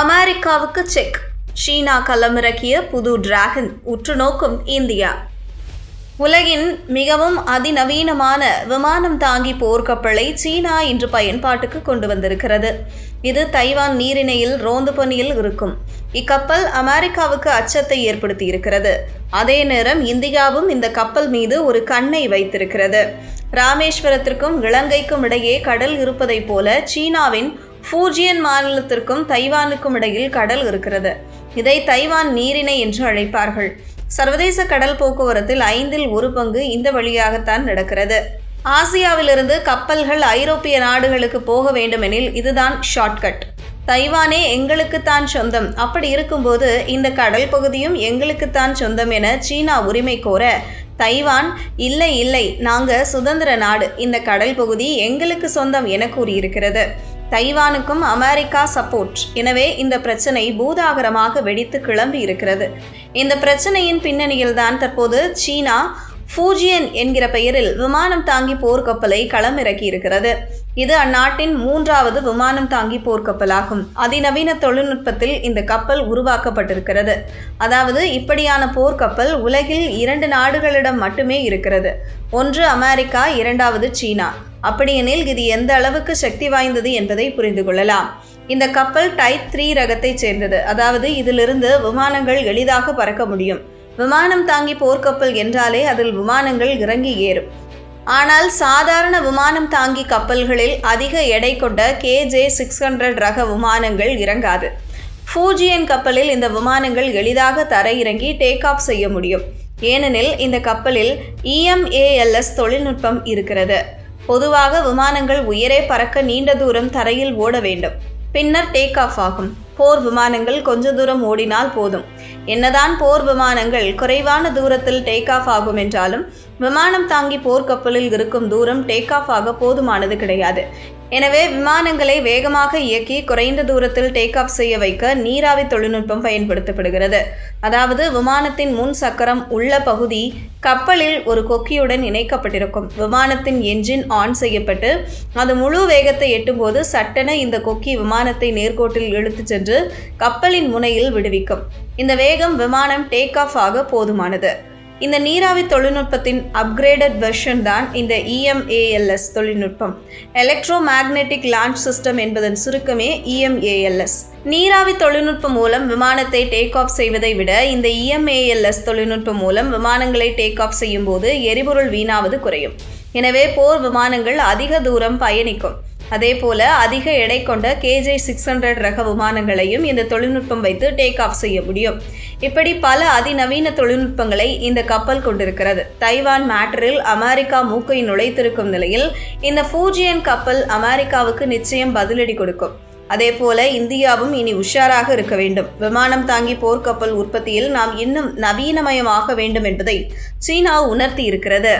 அமெரிக்காவுக்கு செக். சீனா களமிறக்கிய புது டிராகன் உற்று நோக்கும் இந்தியா. உலகின் மிகவும் அதிநவீனமான விமானம் தாங்கி போர்க்கப்பலை சீனா இன்று பயன்பாட்டுக்கு கொண்டு வந்திருக்கிறது. இது தைவான் நீரிணையில் ரோந்து பணியில் இருக்கும். இக்கப்பல் அமெரிக்காவுக்கு அச்சத்தை ஏற்படுத்தி இருக்கிறது அதே நேரம் இந்தியாவும் இந்த கப்பல் மீது ஒரு கண்ணை வைத்திருக்கிறது. ராமேஸ்வரத்திற்கும் இலங்கைக்கும் இடையே கடல் இருப்பதைப் போல சீனாவின் ஃபூஜியன் மாநிலத்திற்கும் தைவானுக்கும் இடையில் கடல் இருக்கிறது. இதை தைவான் நீரிணை என்று அழைப்பார்கள். சர்வதேச கடல் போக்குவரத்தில் ஐந்தில் ஒரு பங்கு இந்த வழியாகத்தான் நடக்கிறது. ஆசியாவிலிருந்து கப்பல்கள் ஐரோப்பிய நாடுகளுக்கு போக வேண்டுமெனில் இதுதான் ஷார்ட்கட். தைவானே எங்களுக்குத்தான் சொந்தம். அப்படி இருக்கும்போது இந்த கடல் பகுதியும் எங்களுக்குத்தான் சொந்தம் என சீனா உரிமை கோர தைவான் இல்லை இல்லை நாங்க சுதந்திர நாடு. இந்த கடல் பகுதி எங்களுக்கு சொந்தம் என கூறியிருக்கிறது. தைவானுக்கும் அமெரிக்கா சப்போர்ட் எனவே இந்த பிரச்சனை பூதாகரமாக வெடித்து கிளம்பி இருக்கிறது. இந்த பிரச்சனையின் பின்னணியில்தான் தற்போது சீனா ஃபூஜியன் என்கிற பெயரில் விமானம் தாங்கி போர்க்கப்பலை களமிறக்கி இருக்கிறது இது அந்நாட்டின் மூன்றாவது விமானம் தாங்கி போர்க்கப்பலாகும். அதிநவீன தொழில்நுட்பத்தில் இந்த கப்பல் உருவாக்கப்பட்டிருக்கிறது. அதாவது இப்படியான போர்க்கப்பல் உலகில் இரண்டு நாடுகளிடம் மட்டுமே இருக்கிறது. ஒன்று அமெரிக்கா இரண்டாவது சீனா. அப்படியெனில் இது எந்த அளவுக்கு சக்தி வாய்ந்தது என்பதை புரிந்து கொள்ளலாம். இந்த கப்பல் டைப் த்ரீ ரகத்தைச் சேர்ந்தது. அதாவது இதிலிருந்து விமானங்கள் எளிதாக பறக்க முடியும். விமானம் தாங்கி போர்க்கப்பல் என்றாலே அதில் விமானங்கள் இறங்கி ஏறும். ஆனால் சாதாரண விமானம் தாங்கி கப்பல்களில் அதிக எடை கொண்ட கேஜே சிக்ஸ் ஹண்ட்ரட் ரக விமானங்கள் இறங்காது. ஃபூஜியன் கப்பலில் இந்த விமானங்கள் எளிதாக தரையிறங்கி டேக் ஆஃப் செய்ய முடியும். ஏனெனில் இந்த கப்பலில் இஎம்ஏஎல்எஸ் தொழில்நுட்பம் இருக்கிறது. பொதுவாக விமானங்கள் உயரே பறக்க நீண்ட தூரம் தரையில் ஓட வேண்டும். பின்னர் டேக் ஆஃப் ஆகும். போர் விமானங்கள் கொஞ்ச தூரம் ஓடினால் போதும். என்னதான் போர் விமானங்கள் குறைவான தூரத்தில் டேக் ஆஃப் ஆகும் என்றாலும் விமானம் தாங்கி போர்க்கப்பலில் இருக்கும் தூரம் டேக் ஆஃப் ஆக போதுமானது கிடையாது. எனவே விமானங்களை வேகமாக இயக்கி குறைந்த தூரத்தில் டேக் ஆஃப் செய்ய வைக்க நீராவி தொழில்நுட்பம் பயன்படுத்தப்படுகிறது. அதாவது விமானத்தின் முன் சக்கரம் உள்ள பகுதி கப்பலில் ஒரு கொக்கியுடன் இணைக்கப்பட்டிருக்கும். விமானத்தின் என்ஜின் ஆன் செய்யப்பட்டு அது முழு வேகத்தை எட்டும்போது சட்டென இந்த கொக்கி விமானத்தை நேர்கோட்டில் இழுத்துச் சென்று கப்பலின் முனையில் விடுவிக்கும். இந்த வேகம் விமானம் டேக் ஆஃப் ஆக போதுமானது. இந்த நீராவி தொழில்நுட்பத்தின் அப்கிரேடட் வெர்ஷன் தான் இந்த இஎம்ஏஎல்எஸ் தொழில்நுட்பம். எலக்ட்ரோ மேக்னெட்டிக் லான்ச் சிஸ்டம் என்பதன் சுருக்கமே இஎம்ஏஎல்எஸ் நீராவி தொழில்நுட்பம் மூலம் விமானத்தை டேக் ஆஃப் செய்வதை விட இந்த இஎம்ஏஎல்எஸ் தொழில்நுட்பம் மூலம் விமானங்களை டேக் ஆஃப் செய்யும் போது எரிபொருள் வீணாவது குறையும். எனவே போர் விமானங்கள் அதிக தூரம் பயணிக்கும். அதே போல அதிக எடை கொண்ட கேஜே சிக்ஸ் ஹண்ட்ரட் ரக விமானங்களையும் இந்த தொழில்நுட்பம் வைத்து டேக் ஆஃப் செய்ய முடியும். இப்படி பல அதிநவீன தொழில்நுட்பங்களை இந்த கப்பல் கொண்டிருக்கிறது. தைவான் மேட்டரில் அமெரிக்கா மூக்கை நுழைத்திருக்கும் நிலையில் இந்த ஃபூஜியன் கப்பல் அமெரிக்காவுக்கு நிச்சயம் பதிலடி கொடுக்கும். அதேபோல இந்தியாவும் இனி உஷாராக இருக்க வேண்டும். விமானம் தாங்கி போர்க்கப்பல் உற்பத்தியில் நாம் இன்னும் நவீனமயமாக வேண்டும் என்பதை சீனா உணர்த்தி இருக்கிறது